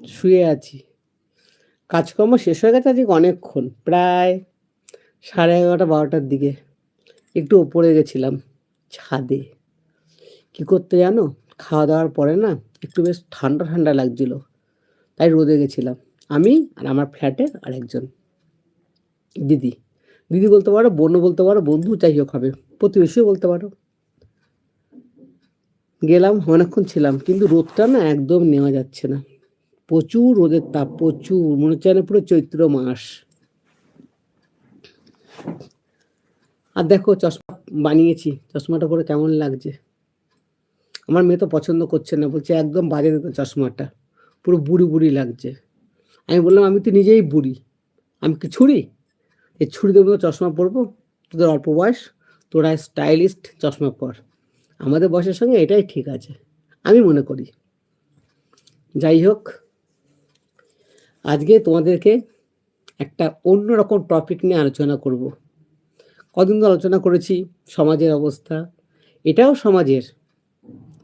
শুয়ে আছি। কাজকর্ম শেষ হয়ে গেছে আজকে অনেকক্ষণ, প্রায় সাড়ে এগারোটা বারোটার দিকে। একটু ওপরে গেছিলাম ছাদে। কি করতে জানো? খাওয়া দাওয়ার পরে না একটু বেশ ঠান্ডা ঠান্ডা লাগছিল, তাই রোদে গেছিলাম। আমি আর আমার ফ্ল্যাটে আর একজন দিদি। দিদি বলতে পারো, বোনও বলতে পারো, বন্ধু যাই হোক হবে, প্রতিবেশীও বলতে পারো। গেলাম, অনেকক্ষণ ছিলাম, কিন্তু রোদটা না একদম নেওয়া যাচ্ছে না। প্রচুর রোদের তাপ, প্রচুর, মনে হচ্ছে না পুরো চৈত্র মাস। আর দেখো চশমা বানিয়েছি, চশমাটা পরে কেমন লাগছে? আমার মেয়ে তো পছন্দ করছে না, বলছে একদম বাজে দিত চশমাটা, পুরো বুড়ি বুড়ি লাগছে। আমি বললাম, আমি তো নিজেই বুড়ি, আমি কি ছুরি? এই ছুরি দেবো চশমা পরবো, তোদের অল্প বয়স, তোরা স্টাইলিস্ট, চশমা পর। আমাদের বয়সের সঙ্গে এটাই ঠিক আছে, আমি মনে করি। যাই হোক আজকে তোমাদেরকে একটা অন্যরকম টপিক নিয়ে আলোচনা করব। কদিন আলোচনা করেছি সমাজের অবস্থা, এটাও সমাজের।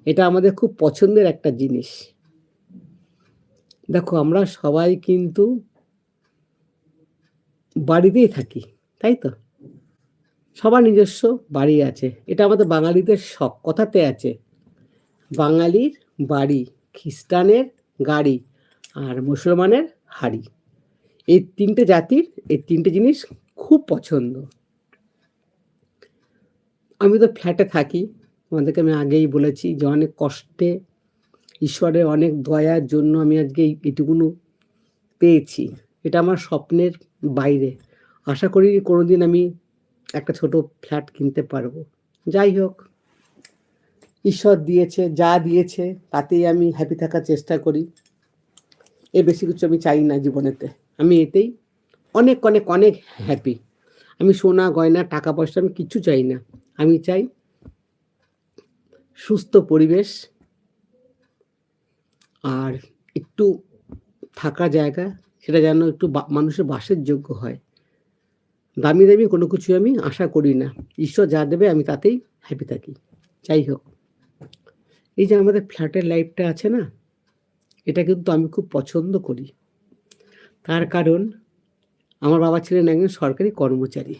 এটা আমাদের খুব পছন্দের একটা জিনিস। দেখো, আমরা সবাই কিন্তু বাড়িতেই থাকি, তাই তো? সবার নিজস্ব বাড়ি আছে। এটা আমাদের বাঙালিদের শখ, কথাতে আছে। বাঙালির বাড়ি, খ্রিস্টানের গাড়ি আর মুসলমানের হাড়ি। এই তিনটে জাতির, এই তিনটে জিনিস খুব পছন্দ। আমি তো ফ্ল্যাটে থাকি, তোমাদেরকে আমি আগেই বলেছি যে অনেক কষ্টে, ঈশ্বরের অনেক দয়ার জন্য আমি আজকে এই- এইটুকুনো পেয়েছি। এটা আমার স্বপ্নের বাইরে। আশা করি কোনোদিন আমি একটা ছোট ফ্ল্যাট কিনতে পারব। যাই হোক, ঈশ্বর দিয়েছে, যা দিয়েছে, তাতেই আমি হ্যাপি থাকার চেষ্টা করি। এর বেশি কিছু আমি চাই না জীবনেতে। আমি এতেই অনেক অনেক অনেক হ্যাপি আমি সোনা, গয়না, টাকা পয়সা আমি কিচ্ছু চাই না। আমি চাই সুস্থ পরিবেশ আর একটু থাকা জায়গা, সেটা যেন একটু মানুষের বাসের যোগ্য হয়। দামি দামি কোনো কিছু আমি আশা করি না। ঈশ্বর যা দেবে আমি তাতেই হ্যাপি থাকি। যাই হোক, এই যে আমাদের ফ্ল্যাটের লাইফটা আছে না এটা কিন্তু আমি খুব পছন্দ করি। তার কারণ, আমার বাবা ছিলেন একজন সরকারি কর্মচারী।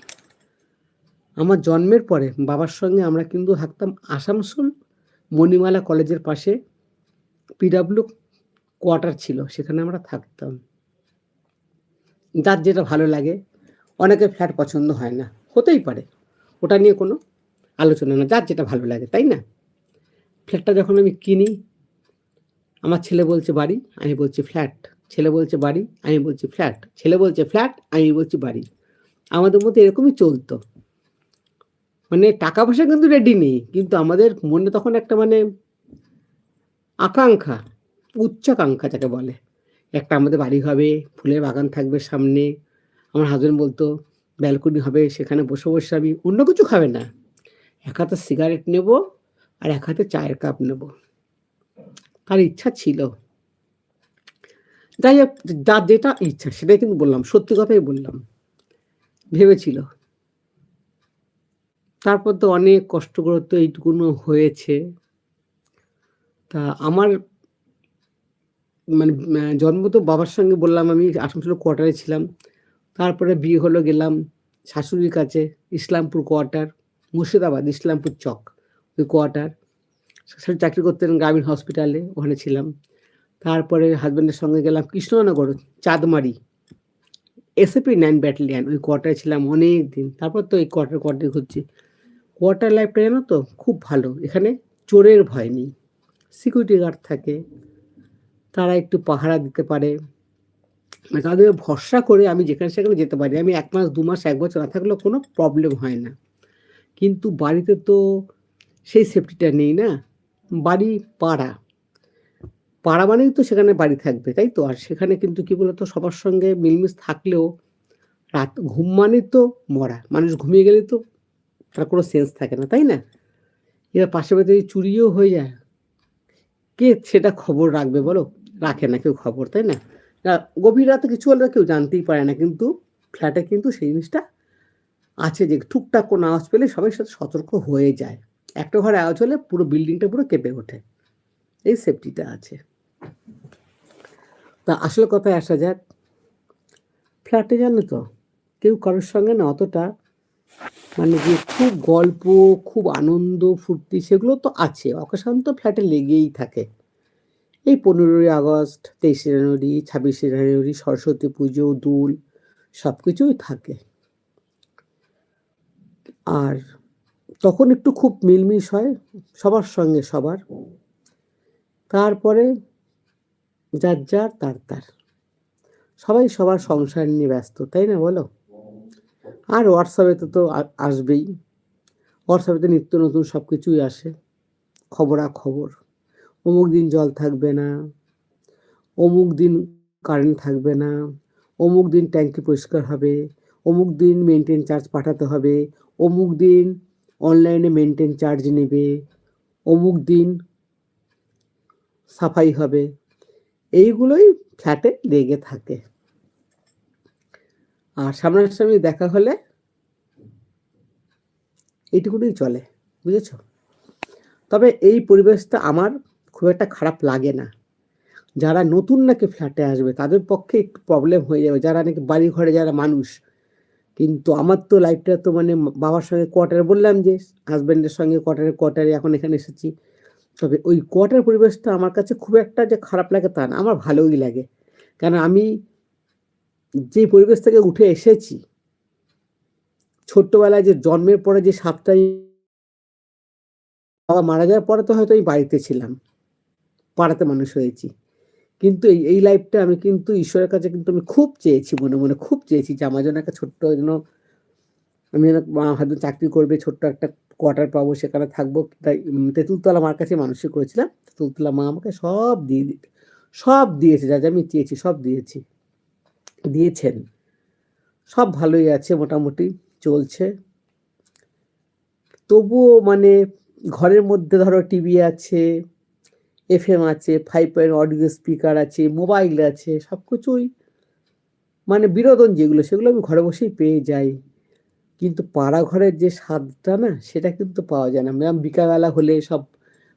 আমার জন্মের পরে বাবার সঙ্গে আমরা কিন্তু থাকতাম আসানসোল মণিমালা কলেজের পাশে পিডাব্লিউ কোয়ার্টার ছিল, সেখানে আমরা থাকতাম। যার যেটা ভালো লাগে অনেকের ফ্ল্যাট পছন্দ হয় না, হতেই পারে। ওটা নিয়ে কোনো আলোচনা না, যার যেটা ভালো লাগে, তাই না? ফ্ল্যাটটা যখন আমি কিনি আমার ছেলে বলছে বাড়ি, আমি বলছি ফ্ল্যাট ছেলে বলছে বাড়ি, আমি বলছি ফ্ল্যাট ছেলে বলছে ফ্ল্যাট আমি বলছি বাড়ি। আমাদের মধ্যে এরকমই চলতো। মানে টাকা পয়সা কিন্তু রেডি নেই, কিন্তু আমাদের মনে তখন একটা মানে আকাঙ্ক্ষা, উচ্চাকাঙ্ক্ষা যাকে বলে। একটা আমাদের বাড়ি হবে, ফুলের বাগান থাকবে সামনে। আমার হাজবেন্ড বলতো, ব্যালকনি হবে, সেখানে বসে বসে আমি অন্য কিছু খাবে না। এক হাতে সিগারেট নেব আর এক হাতে চায়ের কাপ নেব। তার ইচ্ছা ছিল। যাই হোক, যার যেটা ইচ্ছা সেটাই কিন্তু বললাম, সত্যি কথাই বললাম। ভেবেছিল। তারপর তো অনেক কষ্ট করে তো এইটুকুনো হয়েছে। তা আমার মানে জন্ম তো বাবার সঙ্গে বললাম আমি, আসানসোল কোয়ার্টারে ছিলাম। তারপরে বিয়ে হলো, গেলাম শাশুড়ির কাছে, ইসলামপুর কোয়ার্টার, মুর্শিদাবাদ, ইসলামপুর চক, ওই কোয়ার্টার। চাকরি করতেন গ্রামীণ হসপিটালে ওখানে ছিলাম। তারপরে হাজব্যান্ডের সঙ্গে গেলাম Krishnanagar, Chandmari. SAP nine battalion ওই কোয়ার্টারে ছিলাম অনেক দিন তারপর তো এই কোয়ার্টার কোয়ার্টার ঘুরছি। কোয়ার্টার লাইফটা জানো তো, খুব ভালো। এখানে চোরের ভয় নেই। সিকিউরিটি গার্ড থাকে। তারা একটু পাহারা দিতে পারে। মানে তাদের ভরসা করে আমি যেখানে সেখানে যেতে পারি। আমি এক মাস, দু মাস, এক বছর না থাকলেও কোনো প্রবলেম হয় না। কিন্তু বাড়িতে তো সেই সেফটিটা নেই না। বাড়ি পাড়া। পাড়া মানেই তো সেখানে বাড়ি থাকবে তাই তো? আর সেখানে কিন্তু কি বলতো সবার সঙ্গে মিলমিশ থাকলেও রাত ঘুম মানে তো মরা। মানুষ ঘুমিয়ে গেলে তো তার কোনো সেন্স থাকে না তাই না? এবার পাশে যদি চুরিও হয়ে যায় কে সেটা খবর রাখবে বলো? রাখে না কেউ খবর তাই না, গভীর রাতে কিছু হলে কেউ জানতেই পারে না কিন্তু ফ্ল্যাটে কিন্তু সেই জিনিসটা আছে যে টুকটাক কোনো আওয়াজ পেলে সবাই সাথে সতর্ক হয়ে যায়। একটা ঘরে আওয়াজ হলে পুরো বিল্ডিংটা পুরো কেঁপে ওঠে। এই সেফটিটা আছে। তা আসলে কথায় আসা যাক ফ্ল্যাটে জানো তো, কেউ কারোর সঙ্গে না অতটা মানে যে খুব গল্প, খুব আনন্দ, ফুর্তি সেগুলো তো আছে। অকেশন তো ফ্ল্যাটে লেগেই থাকে। এই পনেরোই আগস্ট, তেইশে জানুয়ারি, ছাব্বিশে জানুয়ারি, সরস্বতী পুজো, দোল সব কিছুই থাকে। আর তখন একটু খুব মিলমিশ হয়, সবার সঙ্গে সবার। তারপরে যার যার, তার তার। সবাই সবার সংসার নিয়ে ব্যস্ত, তাই না বলো? আর হোয়াটসঅ্যাপে তো তো আসবেই। হোয়াটসঅ্যাপে তো নিত্য নতুন সব কিছুই আসে। খবরা খবর অমুক দিন জল থাকবে না, অমুক দিন কারেন্ট থাকবে না, অমুক দিন ট্যাঙ্কি পরিষ্কার হবে, অমুক দিন মেনটেন চার্জ পাঠাতে হবে, অমুক দিন অনলাইনে মেনটেন চার্জ নেবে, অমুক দিন সাফাই হবে, এইগুলোই ফ্ল্যাটে লেগে থাকে। আর সামনাসামনি দেখা হলে এইটুকুনি চলে, বুঝেছ? তবে এই পরিবেশটা আমার খুব একটা খারাপ লাগে না। যারা নতুন নাকি ফ্ল্যাটে আসবে, তাদের পক্ষে একটু প্রবলেম হয়ে যাবে। যারা নাকি বাড়ি ঘরে যারা মানুষ কিন্তু আমার তো লাইফটা তো মানে বাবার সঙ্গে কোয়ার্টারে বললাম যে হাজব্যান্ডের সঙ্গে কোয়ার্টারে কোয়ার্টারে এখন এখানে এসেছি। তবে ওই কোয়ার্টার পরিবেশটা আমার কাছে খুব একটা যে খারাপ লাগে তা না, আমার ভালোই লাগে। কেন আমি যে পরিবেশ থেকে উঠে এসেছি, ছোট্টবেলায় যে জন্মের পরে যে সাতটাই বাবা মারা যাওয়ার পরে তো হয়তো আমি বাড়িতে ছিলাম, পাড়াতে মানুষ হয়েছি। কিন্তু এই এই লাইফটা আমি কিন্তু ঈশ্বরের কাছে কিন্তু আমি খুব চেয়েছি, মনে মনে খুব চেয়েছি যে আমার জন্য একটা ছোট্ট যেন আমি যেন হয়তো চাকরি করবে, ছোট্ট একটা কোয়ার্টার পাবো, সেখানে থাকব। তাই তেঁতুলতলা মার কাছে মানুষই করেছিলাম। তেঁতুলতলা মা আমাকে সব দিয়ে সব দিয়েছে, যা যা আমি চেয়েছি সব দিয়েছি, দিয়েছেন। সব ভালোই আছে, মোটামুটি চলছে। তবুও মানে ঘরের মধ্যে ধরো টিভি আছে এফএম আছে ফাইভ পয়েন্ট অডিও স্পিকার আছে মোবাইল আছে, সব কিছুই। মানে বিনোদন যেগুলো, সেগুলো আমি ঘরে বসেই পেয়ে যাই। কিন্তু পাড়া ঘরের যে স্বাদটা না, সেটা কিন্তু পাওয়া যায় না। ম্যাম, বিকালবেলা হলে সব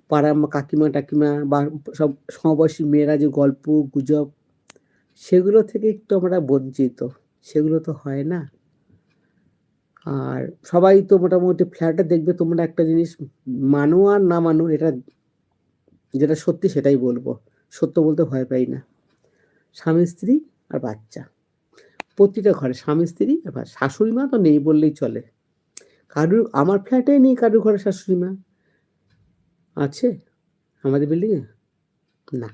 পাড়ার কাকিমা, টাকিমা বা সব সমবয়সী মেয়েরা যে গল্প, গুজব, সেগুলো থেকে একটু আমরা বঞ্চিত। সেগুলো তো হয় না। আর সবাই তো মোটামুটি ফ্ল্যাটে দেখবে তোমরা একটা জিনিস, মানো আর না মানো, এটা যেটা সত্যি সেটাই বলব। সত্য বলতে ভয় পাই না। স্বামী, স্ত্রী আর বাচ্চা। প্রতিটা ঘরে স্বামী, স্ত্রী আর শাশুড়ি মা তো নেই বললেই চলে। কারুর আমার ফ্ল্যাটে নেই কারুর ঘরে শাশুড়ি মা। আছে? আমাদের বিল্ডিংয়ে না।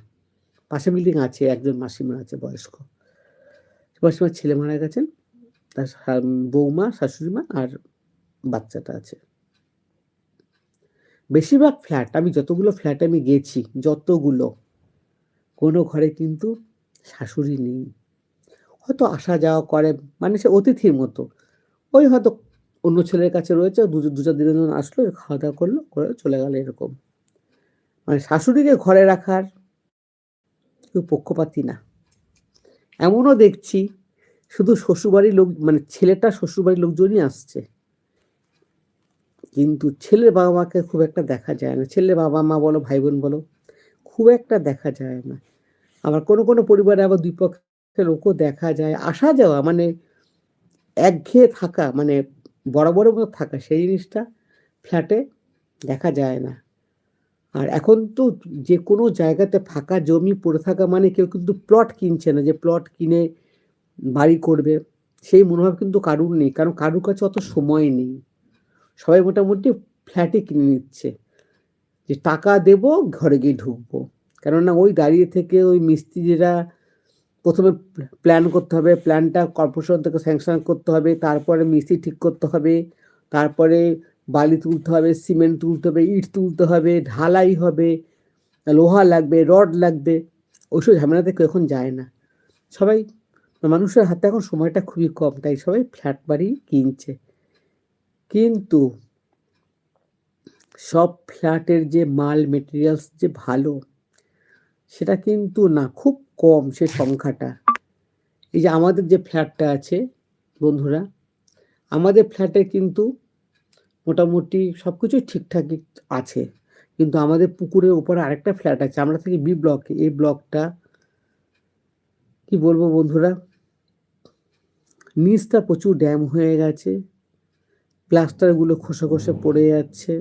পাশে বিল্ডিং আছে, একজন মাসিমা আছে, বয়স্ক। মাসিমার ছেলে মারা গেছেন। তার বৌমা, শাশুড়ি মা আর বাচ্চাটা আছে। বেশিরভাগ ফ্ল্যাট আমি যতগুলো ফ্ল্যাট আমি গেছি, যতগুলো, কোনো ঘরে কিন্তু শাশুড়ি নেই। হয়তো আসা যাওয়া করে মানে সে অতিথির মতো। ওই হয়তো অন্য ছেলের কাছে রয়েছে দু চার দিনের জন্য আসলো, খাওয়া দাওয়া করল, করে চলে গেল এরকম। মানে শাশুড়িকে ঘরে রাখার কেউ পক্ষপাতি না। এমনও দেখছি, শুধু শ্বশুরবাড়ির লোক মানে ছেলেটা শ্বশুরবাড়ির লোকজনই আসছে। কিন্তু ছেলের বাবা মাকে খুব একটা দেখা যায় না। ছেলের বাবা মা বলো ভাই বোন বলো, খুব একটা দেখা যায় না। আবার কোনো কোনো পরিবারে আবার দুই পক্ষের লোকও দেখা যায়। আসা যাওয়া মানে একঘেয়ে থাকা মানে বড় মতো থাকা সেই জিনিসটা ফ্ল্যাটে দেখা যায় না। আর এখন তো যে কোনো জায়গাতে ফাঁকা জমি পড়ে থাকা মানে কেউ কিন্তু প্লট কিনছে না। যে প্লট কিনে বাড়ি করবে, সেই মনোভাব কিন্তু কারুর নেই। কারণ কারুর কাছে অত সময় নেই। সবাই মোটামুটি ফ্ল্যাটে কিনে নিচ্ছে। যে টাকা দেব, ঘরে গিয়ে ঢুকবো। কেননা ওই দাঁড়িয়ে থেকে ওই মিস্ত্রিরা প্রথমে প্ল্যান করতে হবে প্ল্যানটা কর্পোরেশন থেকে স্যাংশন করতে হবে, তারপরে মিস্ত্রি ঠিক করতে হবে, তারপরে বালি তুলতে হবে সিমেন্ট তুলতে হবে, ইট তুলতে হবে, ঢালাই হবে, লোহা লাগবে, রড লাগবে, ওইসব ঝামেলাতে কেউ এখন যায় না। সবাই, মানুষের হাতে এখন সময়টা খুবই কম, তাই সবাই ফ্ল্যাট বাড়ি কিনছে। কিন্তু সব ফ্ল্যাটের যে মাল মেটেরিয়ালস যে ভালো, সেটা কিন্তু না, খুব কম সে সংখ্যাটা। এই যে আমাদের যে ফ্ল্যাটটা আছে, বন্ধুরা, আমাদের ফ্ল্যাটে কিন্তু মোটামুটি সব কিছুই ঠিকঠাকই আছে। কিন্তু আমাদের পুকুরের উপরে আরেকটা ফ্ল্যাট আছে, আমরা থাকি বি ব্লকে এই ব্লকটা, কি বলব বন্ধুরা, নিচটা প্রচুর ড্যাম হয়ে গেছে। প্লাস্টারগুলো খসে খসে পড়ে যাচ্ছে।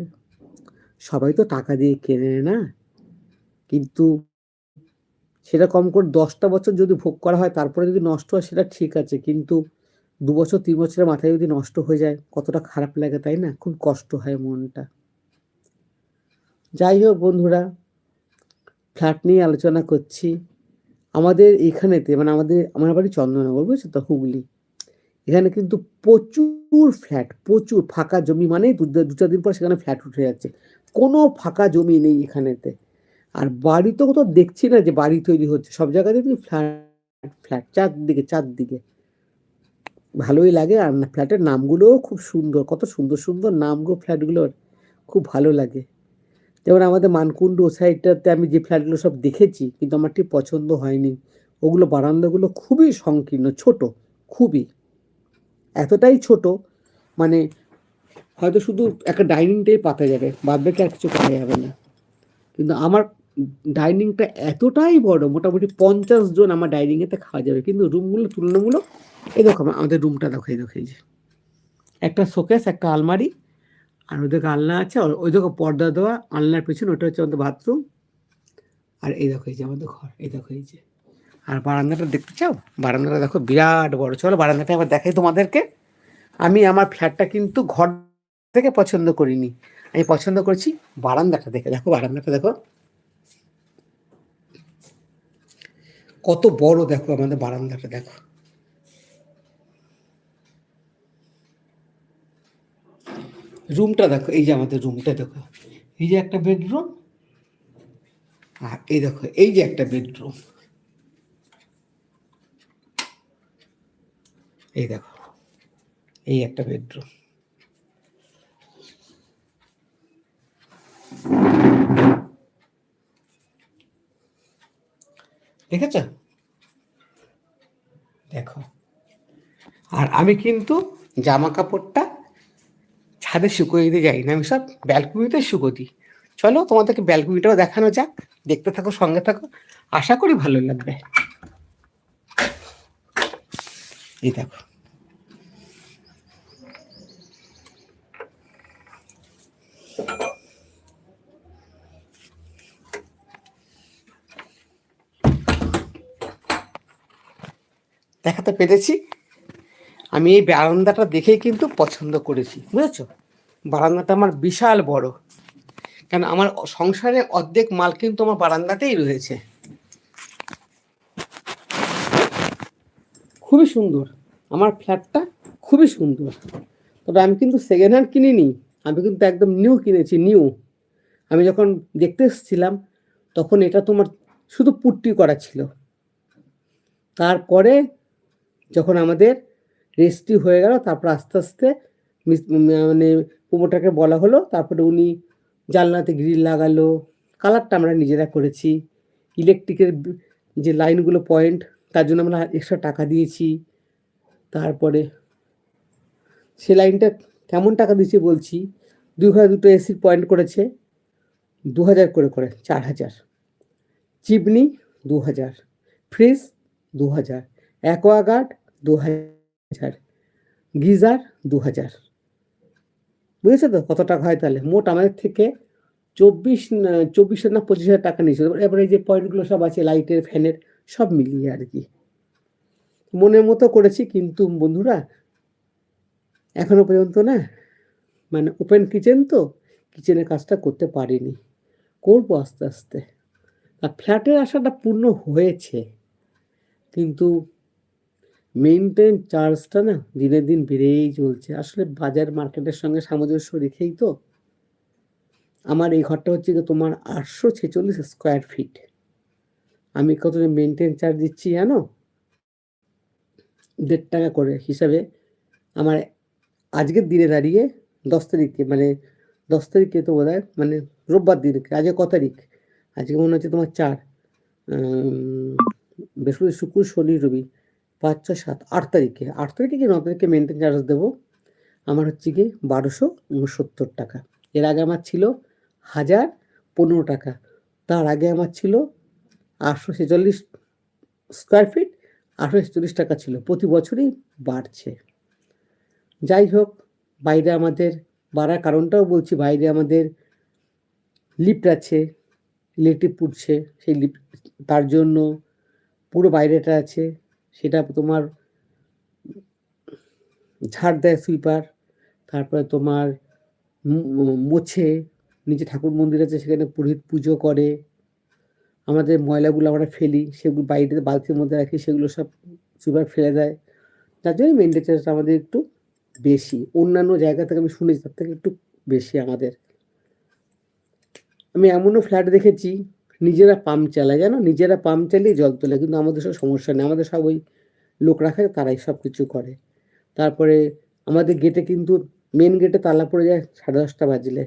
সবাই তো টাকা দিয়ে কেনে না। কিন্তু সেটা কম করে দশটা বছর যদি ভোগ করা হয়, তারপরে যদি নষ্ট হয় সেটা ঠিক আছে। কিন্তু দু বছর, তিন বছরের মাথায় যদি নষ্ট হয়ে যায়, কতটা খারাপ লাগে তাই না? খুব কষ্ট হয় মনটা। যাই হোক বন্ধুরা, ফ্ল্যাট নিয়ে আলোচনা করছি। আমাদের এখানেতে মানে আমাদের, আমার বাড়ি চন্দননগর বুঝছ? তো হুগলি। এখানে কিন্তু প্রচুর ফ্ল্যাট প্রচুর ফাঁকা জমি মানে দু দু চার দিন পর সেখানে ফ্ল্যাট উঠে যাচ্ছে। কোনো ফাঁকা জমি নেই এখানেতে। আর বাড়ি তো কোথাও দেখছি না যে বাড়ি তৈরি হচ্ছে। সব জায়গাতে তুমি ফ্ল্যাট ফ্ল্যাট চারদিকে চারদিকে। ভালোই লাগে। আর ফ্ল্যাটের নামগুলোও খুব সুন্দর, কত সুন্দর সুন্দর নামগুলো ফ্ল্যাটগুলোর খুব ভালো লাগে। যেমন আমাদের মানকুণ্ড ও সাইডটাতে আমি যে ফ্ল্যাটগুলো সব দেখেছি, কিন্তু আমার ঠিক পছন্দ হয়নি। ওগুলো বারান্দাগুলো খুবই সংকীর্ণ, ছোট, খুবই। এতটাই ছোট মানে হয়তো শুধু একটা ডাইনিংটাই পাতা যাবে, বাদ বাকি আর কিছু করা যাবে না। কিন্তু আমার ডাইনিংটা এতটাই বড়, মোটামুটি পঞ্চাশ জন আমার ডাইনিংয়েতে খাওয়া যাবে। কিন্তু রুমগুলো তুলনামূলক, এই দেখো আমা- আমাদের রুমটা দেখো, এই দেখো যে। একটা শোকেস, একটা আলমারি, আর ওদিকে আলনা আছে, আর ওই দেখো পর্দা দেওয়া, আলনার পেছনে ওটা হচ্ছে আমাদের বাথরুম আর এই দেখো, এই যে আমাদের ঘর, এই দেখো, এই যে। আর বারান্দাটা দেখতে চাও? বারান্দাটা দেখো বিরাট বড়। চলো বারান্দাটা আবার দেখাই তোমাদেরকে। আমি আমার ফ্ল্যাটটা কিন্তু ঘর থেকে পছন্দ করিনি। আমি পছন্দ করছি বারান্দাটা দেখে। দেখো বারান্দাটা দেখো। কত বড় দেখো আমাদের বারান্দাটা, দেখো। রুমটা দেখো, এই যে আমাদের রুমটা দেখো। এই যে একটা বেডরুম, আর এই দেখো, এই যে একটা বেডরুম। এই দেখো, এই একটা বেডরুম দেখেছ? দেখো। আর আমি কিন্তু জামা কাপড়টা ছাদে শুকোয় দিতে যাই না, আমি সব ব্যালকনিতে শুকো দিই। চলো তোমাদেরকে ব্যালকনিটাও দেখানো যাক, দেখতে থাকো, সঙ্গে থাকো। আশা করি ভালো লাগবে। এই দেখো। দেখাতে পেরেছি। আমি এই বারান্দাটা দেখেই কিন্তু পছন্দ করেছি, বুঝেছ? বারান্দাটা আমার বিশাল বড়। কেন, আমার সংসারে অর্ধেক মাল কিন্তু আমার বারান্দাতেই রয়েছে। খুবই সুন্দর। আমার ফ্ল্যাটটা খুবই সুন্দর। তবে আমি কিন্তু সেকেন্ড হ্যান্ড কিনিনি। আমি কিন্তু একদম নিউ কিনেছি নিউ আমি যখন দেখতে এসেছিলাম, তখন এটা তোমার শুধু পুট্টি করা ছিল। তারপরে যখন আমাদের রেস্টি হয়ে গেল, তারপর আস্তে আস্তে মানে প্রমোটারকে বলা হলো, তারপরে উনি জানলাতে গ্রিল লাগালো। কালারটা আমরা নিজেরা করেছি। ইলেকট্রিকের যে লাইনগুলো পয়েন্ট তার জন্য আমরা এক্সট্রা টাকা দিয়েছি। তারপরে সে লাইনটা কেমন টাকা দিয়েছি বলছি? দু ঘরে দুটো এসির পয়েন্ট করেছে দু হাজার করে করে চার হাজার চিমনি দু হাজার ফ্রিজ দু হাজার অ্যাকোয়াগার্ড দু হাজার গিজার দু হাজার বুঝেছ তো কত টাকা হয় তাহলে? মোট আমাদের থেকে চব্বিশ না- চব্বিশ না পঁচিশ হাজার টাকা নিয়েছিল। এবারে এই যে পয়েন্টগুলো সব আছে লাইটের ফ্যানের সব মিলিয়ে আর কি। মনের মতো করেছি কিন্তু বন্ধুরা, এখনও পর্যন্ত না মানে ওপেন কিচেন তো কিচেনের কাজটা করতে পারিনি। করব আস্তে আস্তে। আর ফ্ল্যাটের আশাটা পূর্ণ হয়েছে, কিন্তু মেনটেন চার্জটা না দিনের দিন বেড়েই চলছে। আসলে বাজার মার্কেটের সঙ্গে সামঞ্জস্য রেখেই তো। আমার এই ঘরটা হচ্ছে তোমার আটশো ছেচল্লিশ স্কোয়ার ফিট আমি কত মেনটেন চার্জ দিচ্ছি জানো? দেড় টাকা করে হিসাবে। আমার আজকের দিনে দাঁড়িয়ে দশ তারিখে মানে দশ তারিখে তো বোধ মানে রোববার দিনকে, আজকে ক তারিখ? আজকে মনে হচ্ছে তোমার চার বৃহস্পতি, শুক্র, শনি, রবি, পাঁচ, ছয়, সাত, আট তারিখে। আট তারিখে কি ন তারিখে মেনটেন চার্জ দেবো? আমার হচ্ছে কি বারোশো উনসত্তর টাকা। এর আগে আমার ছিল হাজার পনেরো টাকা। তার আগে আমার ছিল আটশো ছেচল্লিশ স্কোয়ার ফিট আঠারোশো ছেচল্লিশ টাকা ছিল। প্রতি বছরই বাড়ছে। যাই হোক, বাইরে আমাদের বাড়ার কারণটাও বলছি, বাইরে আমাদের লিফট আছে ইলেকট্রিক পুড়ছে, সেই লিফট তার জন্য পুরো বাইরেটা আছে। সেটা তোমার ঝাড় দেয় সুইপার তারপরে তোমার মোছে, নিচে ঠাকুর মন্দির আছে, সেখানে পুরোহিত পুজো করে। আমাদের ময়লাগুলো আমরা ফেলি, সেগুলো বাইরে বালতির মধ্যে রাখি, সেগুলো সব সুইপার ফেলে দেয়। তার জন্য মেনটেন্যান্সটা আমাদের একটু বেশি। অন্যান্য জায়গা থেকে আমি শুনেছি, তার থেকে একটু বেশি আমাদের। আমি এমনও ফ্ল্যাট দেখেছি, নিজেরা পাম্প চালায়, জানো? নিজেরা পাম্প চালিয়ে জল তোলে, কিন্তু আমাদের সব সমস্যা নেই। আমাদের সব ওই লোক রাখে, তারাই সব কিছু করে। তারপরে আমাদের গেটে কিন্তু মেন গেটে তালা পড়ে যায় সাড়ে দশটা বাজলে।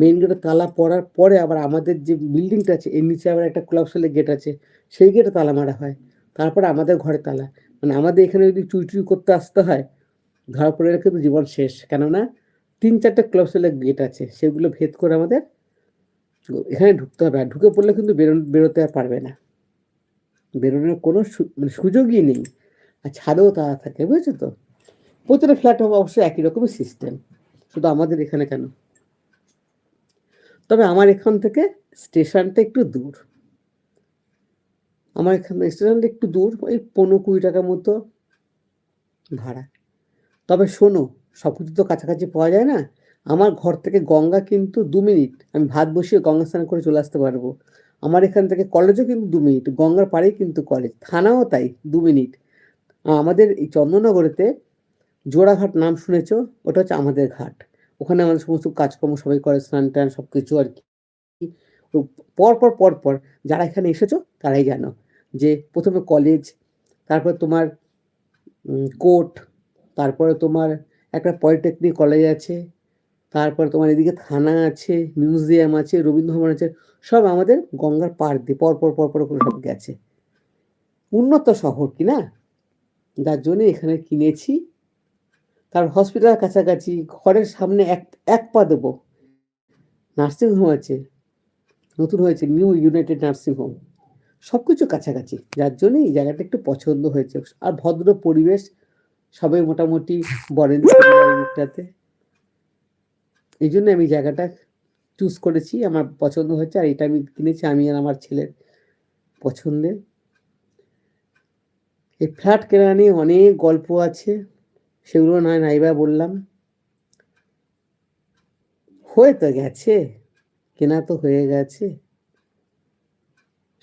মেন গেটে তালা পড়ার পরে আবার আমাদের যে বিল্ডিংটা আছে, এর নিচে আবার একটা ক্লাব সেলের গেট আছে, সেই গেটে তালা মারা হয়। তারপরে আমাদের ঘরে তালা। মানে আমাদের এখানে যদি চুই করতে আসতে হয়, ধরা পড়ে কিন্তু জীবন শেষ। কেননা তিন চারটে ক্লাব সেলের গেট আছে, সেগুলো ভেদ করে আমাদের এখানে ঢুকতে হবে। আর ঢুকে পড়লে কিন্তু বেরো, বেরোতে আর পারবে না। বেরোনোর কোনো মানে সুযোগই নেই। আর ছাদেও তারা থাকে, বুঝেছ তো? প্রতিটা ফ্ল্যাট হবে অবশ্যই একই রকমের সিস্টেম শুধু আমাদের এখানে কেন? তবে আমার এখান থেকে স্টেশনটা একটু দূর। আমার এখান থেকে স্টেশনটা একটু দূর, ওই পনেরো কুড়ি টাকার মতো ভাড়া। তবে শোনো সব কিছু তো কাছাকাছি পাওয়া যায় না। আমার ঘর থেকে গঙ্গা কিন্তু দু মিনিট। আমি ভাত বসিয়ে গঙ্গা স্নান করে চলে আসতে পারব। আমার এখান থেকে কলেজও কিন্তু দু মিনিট, গঙ্গার পাড়েই কিন্তু কলেজ থানাও তাই, দু মিনিট। আমাদের এই চন্দননগরেতে জোড়াঘাট নাম শুনেছ? ওটা হচ্ছে আমাদের ঘাট। ওখানে আমাদের সমস্ত কাজকর্ম সবাই করে, স্নান টান সব কিছু আর কি। পর পর পর পর যারা এখানে এসেছ, তারাই জানো যে প্রথমে কলেজ তারপর তোমার কোর্ট তারপরে তোমার একটা পলিটেকনিক কলেজ আছে, তারপর তোমার এদিকে থানা আছে মিউজিয়াম আছে রবীন্দ্র ভবন আছে, সব আমাদের গঙ্গার পাড় দিয়ে পর পর পর পর করে সব গেছে। উন্নত শহর কি না? যার জন্য এখানে কিনেছি। কারণ হসপিটাল কাছাকাছি, ঘরের সামনে এক এক পা দেবো। নার্সিংহোম আছে, নতুন হয়েছে নিউ ইউনাইটেড নার্সিংহোম সব কিছু কাছাকাছি, যার জন্য এই জায়গাটা একটু পছন্দ হয়েছে। আর ভদ্র পরিবেশ, সবাই মোটামুটি মুখটাতে এই জন্য আমি জায়গাটা চুজ করেছি, আমার পছন্দ হয়েছে। আর এটা আমি কিনেছি, আমি আর আমার ছেলের পছন্দের। এই ফ্ল্যাট কেনা নিয়ে অনেক গল্প আছে। সেগুলো নয় নাইবা বললাম। হয়ে তো গেছে, কেনা তো হয়ে গেছে।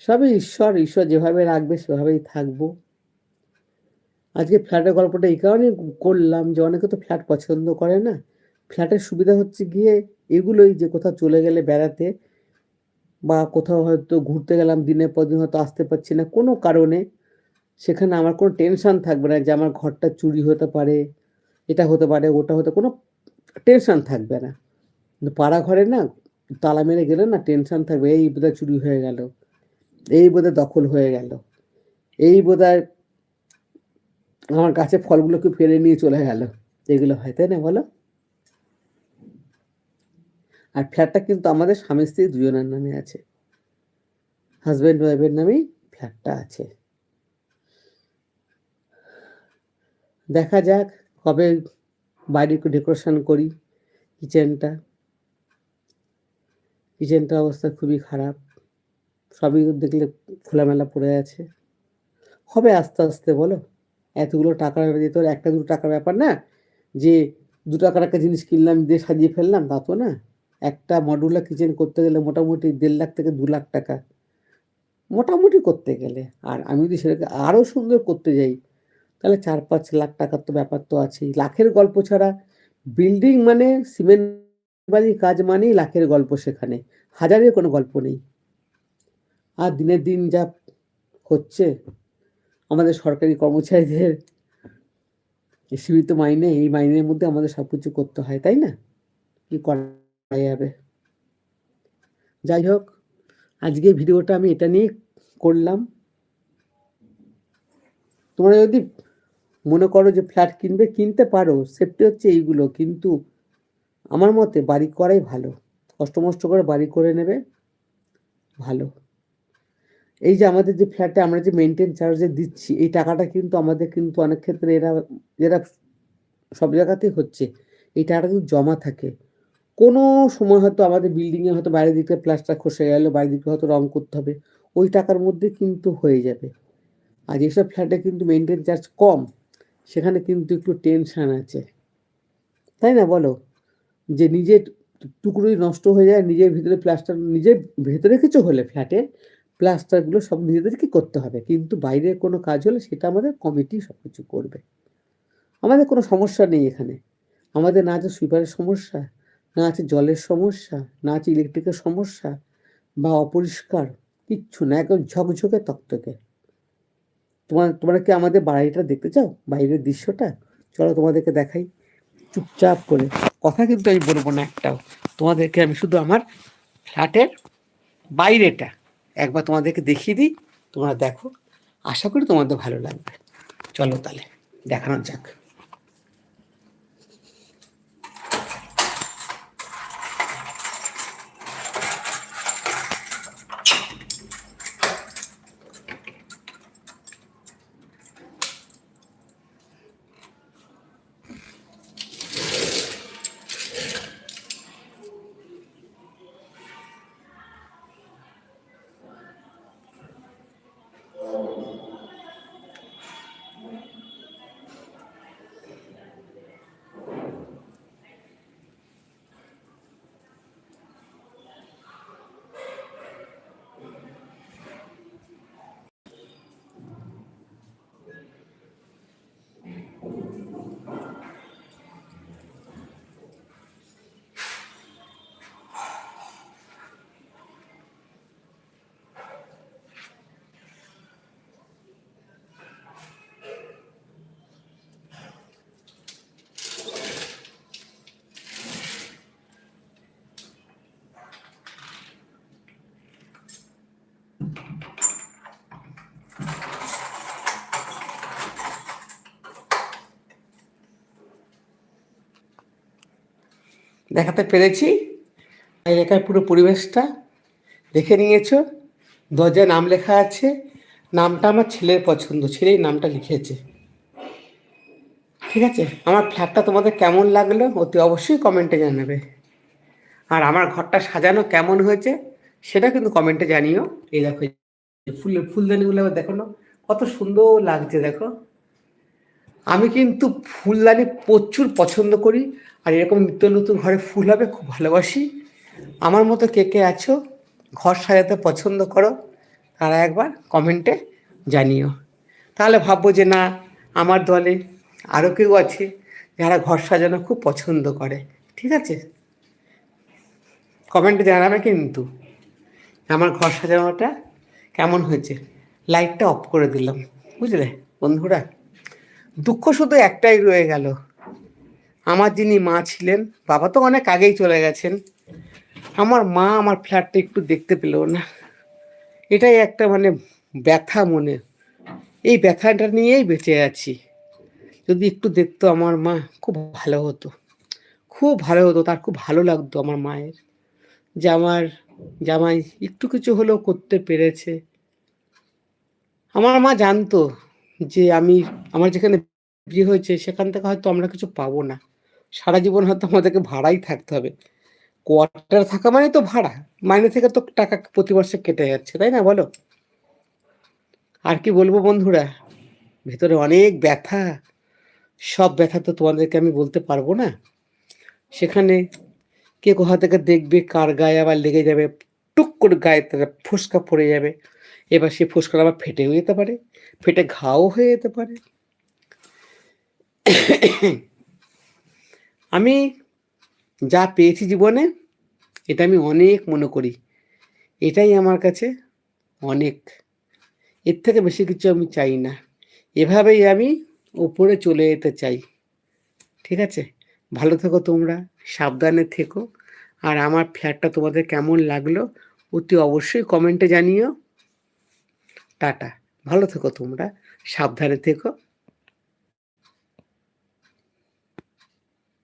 সবই ঈশ্বর ঈশ্বর যেভাবে রাখবে সেভাবেই থাকব। আজকে ফ্ল্যাটের গল্পটা এই কারণে করলাম যে অনেকে তো ফ্ল্যাট পছন্দ করে না। ফ্ল্যাটের সুবিধা হচ্ছে গিয়ে এগুলোই যে কোথাও চলে গেলে বেড়াতে বা কোথাও হয়তো ঘুরতে গেলাম, দিনের পর দিন হয়তো আসতে পারছি না। কোনো কারণে সেখানে আমার কোনো টেনশন থাকবে না যে আমার ঘরটা চুরি হতে পারে, এটা হতে পারে, ওটা হতে, কোনো টেনশন থাকবে না। কিন্তু পাড়া ঘরে না তালা মেরে গেলে না টেনশন থাকবে, এই বোধহয় চুরি হয়ে গেল, এই বোধহয় দখল হয়ে গেল, এই বোধহয় আমার গাছে ফলগুলোকে ফেলে নিয়ে চলে গেল, এগুলো হয় তাই না বলো। আর ফ্ল্যাটটা কিন্তু আমাদের স্বামী স্ত্রী দুজনের নামে আছে হাজব্যান্ড ওয়াইফের নামেই ফ্ল্যাটটা আছে। দেখা যাক কবে বাইরে ডেকোরেশন করি কিচেনটা কিচেনটা অবস্থা খুবই খারাপ। সবই দেখলে খোলামেলা পড়ে আছে। হবে আস্তে আস্তে, বলো? এতগুলো টাকার দিতে একটা দুটো টাকার ব্যাপার না। যে দু টাকার একটা জিনিস কিনলাম, দিয়ে সাজিয়ে ফেললাম, তা তো না। একটা মডুলার কিচেন করতে গেলে মোটামুটি দেড় লাখ থেকে দু লাখ টাকা। মোটামুটি করতে গেলে। আর আমি যদি সেটাকে আরও সুন্দর করতে যাই তাহলে চার পাঁচ লাখ টাকার তো ব্যাপার তো আছেই। লাখের গল্প ছাড়া বিল্ডিং মানে সিমেন্ট বাড়ির কাজ মানেই লাখের গল্প সেখানে। হাজারের কোনো গল্প নেই। আর দিনের দিন যা হচ্ছে, আমাদের সরকারি কর্মচারীদের সীমিত মাইনে, এই মাইনের মধ্যে আমাদের সব কিছু করতে হয়, তাই না? কি করা যাবে? যাই হোক, আজকে ভিডিওটা আমি এটা নিয়ে করলাম। তোমরা যদি মনে করো যে ফ্ল্যাট কিনবে, কিনতে পারো সেফটি হচ্ছে এইগুলো, কিন্তু আমার মতে বাড়ি করাই ভালো। কষ্টমষ্ট করে বাড়ি করে নেবে, ভালো। এই যে আমাদের যে ফ্ল্যাটে আমরা যে মেনটেন চার্জে দিচ্ছি, এই টাকাটা কিন্তু আমাদের কিন্তু অনেক ক্ষেত্রে এরা এরা সব জায়গাতেই হচ্ছে। এই টাকাটা কিন্তু জমা থাকে, কোনো সময় হয়তো আমাদের বিল্ডিংয়ে হয়তো বাইরের দিকে প্লাস্টার খসে গেল, বাইরের দিকে হয়তো রং করতে হবে, ওই টাকার মধ্যে কিন্তু হয়ে যাবে। আর যেসব ফ্ল্যাটে কিন্তু মেনটেন চার্জ কম সেখানে কিন্তু একটু টেনশান আছে। তাই না বলো? যে নিজের টুকরোই নষ্ট হয়ে যায়, নিজের ভিতরে প্লাস্টার নিজের ভেতরে কিছু হলে ফ্ল্যাটে প্লাস্টারগুলো সব নিজেদেরকে করতে হবে? কিন্তু বাইরে কোনো কাজ হলে সেটা আমাদের কমিটি সব কিছু করবে। আমাদের কোনো সমস্যা নেই এখানে। আমাদের না আছে সুইপারের সমস্যা, না আছে জলের সমস্যা, না আছে ইলেকট্রিকের সমস্যা, বা অপরিষ্কার, কিচ্ছু না, একদম ঝকঝকে তকতকে তোমার, তোমরা কি আমাদের বাড়িটা দেখতে চাও? বাইরের দৃশ্যটা? চলো তোমাদেরকে দেখাই। চুপচাপ করে। কথা কিন্তু আমি বলব না একটাও। তোমাদেরকে আমি শুধু আমার ফ্ল্যাটের বাইরেটা একবার তোমাদেরকে দেখিয়ে দিই। তোমরা দেখো। আশা করি তোমাদের ভালো লাগবে। চলো তাহলে, দেখানো যাক। দেখাতে পেরেছি। এলাকার পুরো পরিবেশটা দেখে নিয়েছো। দরজায় নাম লেখা আছে। নামটা আমার ছেলের পছন্দ, ছেলেই নামটা লিখেছে। ঠিক আছে, আমার ফ্ল্যাটটা তোমাদের কেমন লাগল অতি অবশ্যই কমেন্টে জানাবে। আর আমার ঘরটা সাজানো কেমন হয়েছে সেটা কিন্তু কমেন্টে জানিও। এই দেখো ফুলের ফুলদানিগুলো দেখো না, কত সুন্দর লাগছে দেখো। আমি কিন্তু ফুলদানি প্রচুর পছন্দ করি, আর এরকম নিত্য নতুন ঘরে ফুল হবে খুব ভালোবাসি। আমার মতো কে কে আছো, ঘর সাজাতে পছন্দ করো, তারা একবার কমেন্টে জানিও। তাহলে ভাববো যে না, আমার দলে আরও কেউ আছে যারা ঘর সাজানো খুব পছন্দ করে, ঠিক আছে? কমেন্টে জানাবে কিন্তু আমার ঘর সাজানোটা কেমন হয়েছে। লাইটটা অফ করে দিলাম, বুঝলে বন্ধুরা? দুঃখ শুধু একটাই রয়ে গেল। আমার যিনি মা ছিলেন, বাবা তো অনেক আগেই চলে গেছেন। আমার মা আমার ফ্ল্যাটটা একটু দেখতে পেল না। এটাই একটা মানে ব্যথা মনে। এই ব্যথাটা নিয়েই বেঁচে আছি। যদি একটু দেখতো আমার মা, খুব ভালো হতো। খুব ভালো হতো, তার খুব ভালো লাগতো আমার মায়ের। যে আমার জামাই একটু কিছু হলেও করতে পেরেছে। আমার মা জানতো যে আমি, আমার যেখানে বিয়ে হয়েছে, সেখান থেকে হয়তো আমরা কিছু পাবো না। সারা জীবন হয়তো আমাদেরকে ভাড়াই থাকতে হবে। কোয়ার্টার থাকা মানে তো ভাড়া। মাইনে থেকে তো টাকা প্রতি বছর কেটে যাচ্ছে, তাই না বলো? আর কি বলব বন্ধুরা? ভেতরে অনেক ব্যথা। সব ব্যথা তো তোমাদেরকে আমি বলতে পারব না। সেখানে কে কোথা থেকে দেখবে, কার গায়ে আবার লেগে যাবে টুক করে গায়ে তারা ফুসকা পড়ে যাবে। এবার সেই ফুসকা আবার ফেটেও যেতে পারে, ফেটে ঘাও হয়ে যেতে পারে। আমি যা পেয়েছি জীবনে, এটা আমি অনেক মনে করি। এটাই আমার কাছে অনেক। এর থেকে বেশি কিছু আমি চাই না। এভাবেই আমি উপরে চলে যেতে চাই। ঠিক আছে? ভালো থেকো তোমরা, সাবধানে থেকো। আর আমার ফ্ল্যাটটা তোমাদের কেমন লাগল অতি অবশ্যই কমেন্টে জানিও। টাটা। ভালো থেকো তোমরা। সাবধানে থেকো।